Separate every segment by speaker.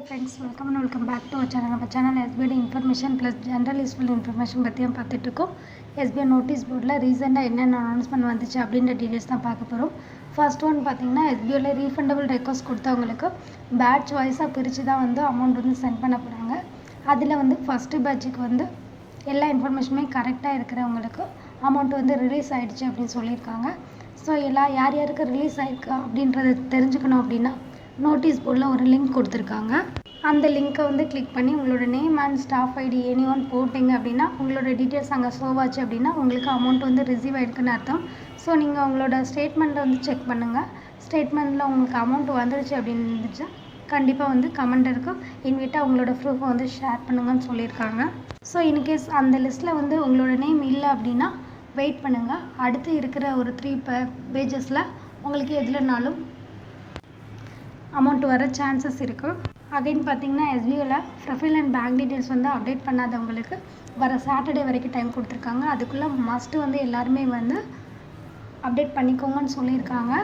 Speaker 1: Hi friends welcome and welcome back to our channel நம்ம channel SPIT information plus general useful information பற்றியும் பார்த்துட்ருக்கோம். SBI notice போர்டில் ரீசெண்டாக என்னென்ன அனௌன்ஸ்மெண்ட் வந்துச்சு அப்படின்ற டீட்டெயில்ஸ் தான் பார்க்க போகிறோம் ஃபர்ஸ்ட் ஒன் பார்த்தீங்கன்னா எஸ்பிஐயில் ரீஃபண்டபிள் ரெக்வஸ்ட் கொடுத்தவங்களுக்கு பேட்ச் வைஸாக பிரித்து தான் வந்து அமௌண்ட் வந்து சென்ட் பண்ண போகிறாங்க அதில் வந்து ஃபஸ்ட்டு பேட்சுக்கு வந்து எல்லா இன்ஃபர்மேஷனுமே கரெக்டாக இருக்கிறவங்களுக்கு அமௌண்ட் வந்து ரிலீஸ் ஆகிடுச்சு அப்படின்னு சொல்லியிருக்காங்க. ஸோ எல்லா யார் யாருக்கு ரிலீஸ் ஆகிருக்கு அப்படின்றத தெரிஞ்சுக்கணும் அப்படின்னா நோட்டீஸ் போர்டில் ஒரு லிங்க் கொடுத்துருக்காங்க. அந்த லிங்க்கை வந்து கிளிக் பண்ணி உங்களோட name and staff ID any one போட்டிங்க அப்படின்னா உங்களோட டீட்டெயில்ஸ் அங்கே ஷோவாச்சு அப்படின்னா உங்களுக்கு அமௌண்ட் வந்து ரிசீவ் ஆகிருக்குன்னு அர்த்தம். ஸோ நீங்கள் உங்களோட ஸ்டேட்மெண்ட்டை வந்து செக் பண்ணுங்கள் ஸ்டேட்மெண்ட்டில் உங்களுக்கு அமௌண்ட் வந்துடுச்சு அப்படின்னு இருந்துச்சா கண்டிப்பாக வந்து கமெண்ட் இருக்கும். இன்விட்டாக உங்களோட ப்ரூஃபை வந்து ஷேர் பண்ணுங்கன்னு சொல்லியிருக்காங்க. ஸோ இன்கேஸ் அந்த லிஸ்ட்டில் வந்து உங்களோட நேம் இல்லை அப்படின்னா வெயிட் பண்ணுங்கள் அடுத்து இருக்கிற ஒரு த்ரீ பேஜஸில் உங்களுக்கு எதுலனாலும் அமௌண்ட் வர சான்சஸ் இருக்குது அகைன் பார்த்தீங்கன்னா எஸ்பியூவில் ப்ரொஃபைல் அண்ட் பேங்க் டீட்டெயில்ஸ் வந்து அப்டேட் பண்ணாதவங்களுக்கு வர சாட்டர்டே வரைக்கும் டைம் கொடுத்துருக்காங்க. அதுக்குள்ளே மஸ்ட்டு வந்து எல்லாருமே வந்து அப்டேட் பண்ணிக்கோங்கன்னு சொல்லியிருக்காங்க.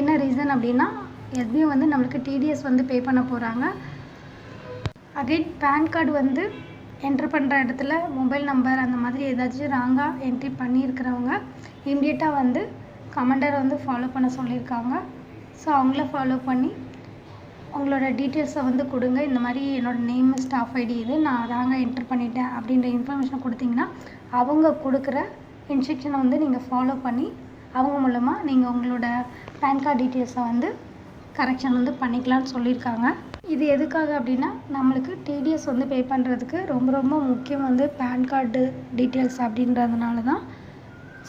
Speaker 1: என்ன ரீசன் அப்படின்னா எஸ்பிஐ வந்து நம்மளுக்கு டிடிஎஸ் வந்து பே பண்ண போகிறாங்க அகைன் பேன் கார்டு வந்து என்ட்ரு பண்ணுற இடத்துல மொபைல் நம்பர் அந்த மாதிரி ஏதாச்சும் ராங்காக என்ட்ரி பண்ணியிருக்கிறவங்க இம்மிடியட்டாக வந்து கமெண்டரை வந்து ஃபாலோ பண்ண சொல்லியிருக்காங்க. ஸோ அவங்கள ஃபாலோ பண்ணி உங்களோட டீட்டெயில்ஸை வந்து கொடுங்க. இந்த மாதிரி என்னோடய நேம் ஸ்டாஃப் ஐடி இது நான் ராங்காக என்ட்ரு பண்ணிட்டேன் அப்படின்ற இன்ஃபர்மேஷனை கொடுத்தீங்கன்னா அவங்க கொடுக்குற இன்ஸ்ட்ரக்ஷனை வந்து நீங்கள் ஃபாலோ பண்ணி அவங்க மூலமாக நீங்கள் உங்களோட பேன் கார்டு டீட்டெயில்ஸை வந்து கரெக்ஷன் வந்து பண்ணிக்கலாம்னு சொல்லியிருக்காங்க. இது எதுக்காக அப்படின்னா நம்மளுக்கு டிடிஎஸ் வந்து பே பண்ணுறதுக்கு ரொம்ப ரொம்ப முக்கியம் வந்து பேன் கார்டு டீட்டெயில்ஸ் அப்படின்றதுனால தான்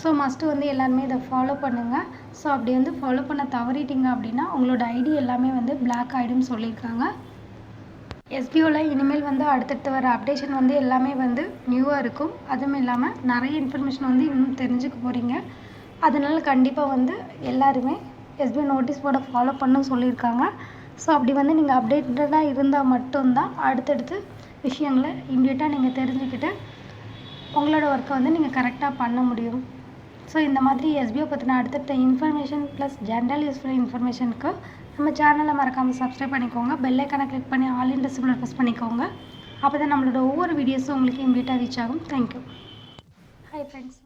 Speaker 1: ஸோ மஸ்ட்டு வந்து எல்லாருமே இதை ஃபாலோ பண்ணுங்கள் ஸோ அப்படி வந்து ஃபாலோ பண்ண தவறிட்டீங்க அப்படின்னா உங்களோட ஐடி எல்லாமே வந்து பிளாக் ஆகிடும்னு சொல்லியிருக்காங்க. எஸ்பிஓவில் இனிமேல் வந்து அடுத்தடுத்து வர அப்டேஷன் வந்து எல்லாமே வந்து நியூவாக இருக்கும். அதுவும் இல்லாமல் நிறைய இன்ஃபர்மேஷன் வந்து இன்னும் தெரிஞ்சுக்க போகிறீங்க அதனால் கண்டிப்பாக வந்து எல்லாருமே எஸ்பிஐ நோட்டீஸ் போர்டை ஃபாலோ பண்ண சொல்லியிருக்காங்க. ஸோ அப்படி வந்து நீங்கள் அப்டேட்டடாக இருந்தால் மட்டும்தான் அடுத்தடுத்து விஷயங்களை இம்மிடியட்டாக நீங்கள் தெரிஞ்சுக்கிட்டு உங்களோட ஒர்க்கை வந்து நீங்கள் கரெக்டாக பண்ண முடியும். ஸோ இந்த மாதிரி எஸ்பிஓ பற்றின அடுத்தடுத்த இன்ஃபர்மேஷன் ப்ளஸ் ஜென்ரல் யூஸ்ஃபுல் இன்ஃபர்மேஷனுக்கு நம்ம சேனலை மறக்காமல் சப்ஸ்கிரைப் பண்ணிக்கோங்க. பெல்லைக்கான கிளிக் பண்ணி ஆல் இன் சிம்பிளை ப்ரெஸ் பண்ணிக்கோங்க. அப்போ தான் நம்மளோட ஒவ்வொரு வீடியோஸும் உங்களுக்கு இம்மிடியட்டாக ரீச் ஆகும். Thank you hi friends